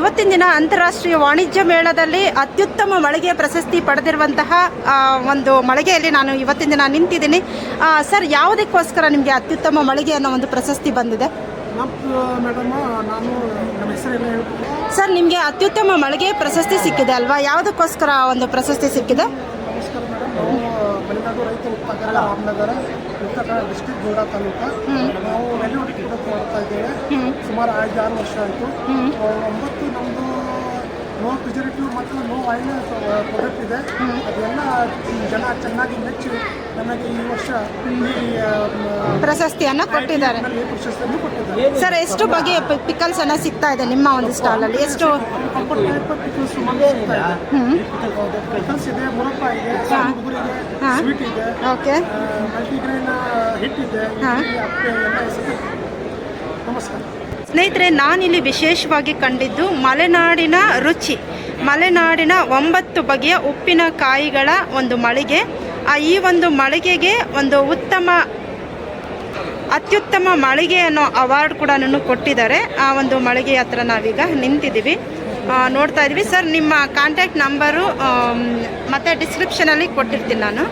ಇವತ್ತಿನ ದಿನ ಅಂತಾರಾಷ್ಟ್ರೀಯ ವಾಣಿಜ್ಯ ಮೇಳದಲ್ಲಿ ಅತ್ಯುತ್ತಮ ಮಳಿಗೆ ಪ್ರಶಸ್ತಿ ಪಡೆದಿರುವಂತಹ ಒಂದು ಮಳಿಗೆಯಲ್ಲಿ ನಾನು ಇವತ್ತಿನ ದಿನ ನಿಂತಿದ್ದೀನಿ. ಸರ್ ಯಾವುದಕ್ಕೋಸ್ಕರ ನಿಮಗೆ ಅತ್ಯುತ್ತಮ ಮಳಿಗೆ ಅನ್ನೋ ಒಂದು ಪ್ರಶಸ್ತಿ ಬಂದಿದೆ? ಸರ್ ನಿಮಗೆ ಅತ್ಯುತ್ತಮ ಮಳಿಗೆ ಪ್ರಶಸ್ತಿ ಸಿಕ್ಕಿದೆ ಅಲ್ವಾ? ಯಾವುದಕ್ಕೋಸ್ಕರ ಆ ಒಂದು ಪ್ರಶಸ್ತಿ ಸಿಕ್ಕಿದೆ? ಮಲೆನಾಡು ರೈತ ಉತ್ಪಾದನೆ ರಾಮನಗರ ಉತ್ತರ ಕನ್ನಡ ಡಿಸ್ಟಿಕ್ ಗೋಡಾ ತಾಲೂಕು. ನಾವು ವೆಲ್ಯೂಡಿ ಗಿಡಕ್ಕೆ ಮಾಡ್ತಾ ಇದ್ದೇವೆ. ಸುಮಾರು ಐದು ಆರು ವರ್ಷ ಆಯಿತು. ಒಂಬತ್ತು ನಮ್ಮದು ನೋ ಪ್ರಿಸರ್ವೇಟಿವ್ ಮತ್ತು ನೋ ಆಯಿಲ್ ಪ್ರಾಡಕ್ಟ್ ಇದೆ ಅದೆಲ್ಲ ಜನ ಚೆನ್ನಾಗಿ ಮೆಚ್ಚಿ ನಮಗೆ ಈ ವರ್ಷ ಪ್ರಶಸ್ತಿಯನ್ನು ಕೊಟ್ಟಿದ್ದಾರೆ. ಪ್ರಶಸ್ತಿಯನ್ನು ಕೊಟ್ಟಿದ್ದಾರೆ. ಸರ್ ಎಷ್ಟು ಬಗೆಯ ಪಿಕಲ್ಸ್ ಅನ್ನ ಸಿಗ್ತಾ ಇದೆ ನಿಮ್ಮ ಒಂದು ಸ್ಟಾಲ್ ಅಲ್ಲಿ? ಎಷ್ಟು ಪಿಕಲ್ಸ್ ಇದೆ. ಮುರಪ್ಪ ಇದೆ. ಹಾ. ಸ್ವೀಟ್ ಇದೆ. ಓಕೆ ಮಲ್ಟಿಗ್ರೇನ್ ಹಾ. ಇಡ್ಲಿ, ಅಪ್ಪೆ ಎಲ್ಲ ಹೆಸರು. ನಮಸ್ಕಾರ. ಸ್ನೇಹಿತರೆ ನಾನಿಲ್ಲಿ ವಿಶೇಷವಾಗಿ ಕಂಡಿದ್ದು ಮಲೆನಾಡಿನ ರುಚಿ. ಮಲೆನಾಡಿನ ಒಂಬತ್ತು ಬಗೆಯ ಉಪ್ಪಿನಕಾಯಿಗಳ ಒಂದು ಮಳಿಗೆ. ಆ ಈ ಒಂದು ಮಳಿಗೆಗೆ ಒಂದು ಉತ್ತಮ ಅತ್ಯುತ್ತಮ ಮಳಿಗೆ ಅನ್ನೋ ಅವಾರ್ಡ್ ಕೂಡ ಕೊಟ್ಟಿದ್ದಾರೆ. ಆ ಒಂದು ಮಳಿಗೆ ಹತ್ರ ನಾವೀಗ ನಿಂತಿದ್ದೀವಿ. ನೋಡ್ತಾ ಇದ್ವಿ. ಸರ್ ನಿಮ್ಮ ಕಾಂಟ್ಯಾಕ್ಟ್ ನಂಬರು ಮತ್ತು ಡಿಸ್ಕ್ರಿಪ್ಷನಲ್ಲಿ ಕೊಟ್ಟಿರ್ತೀನಿ ನಾನು.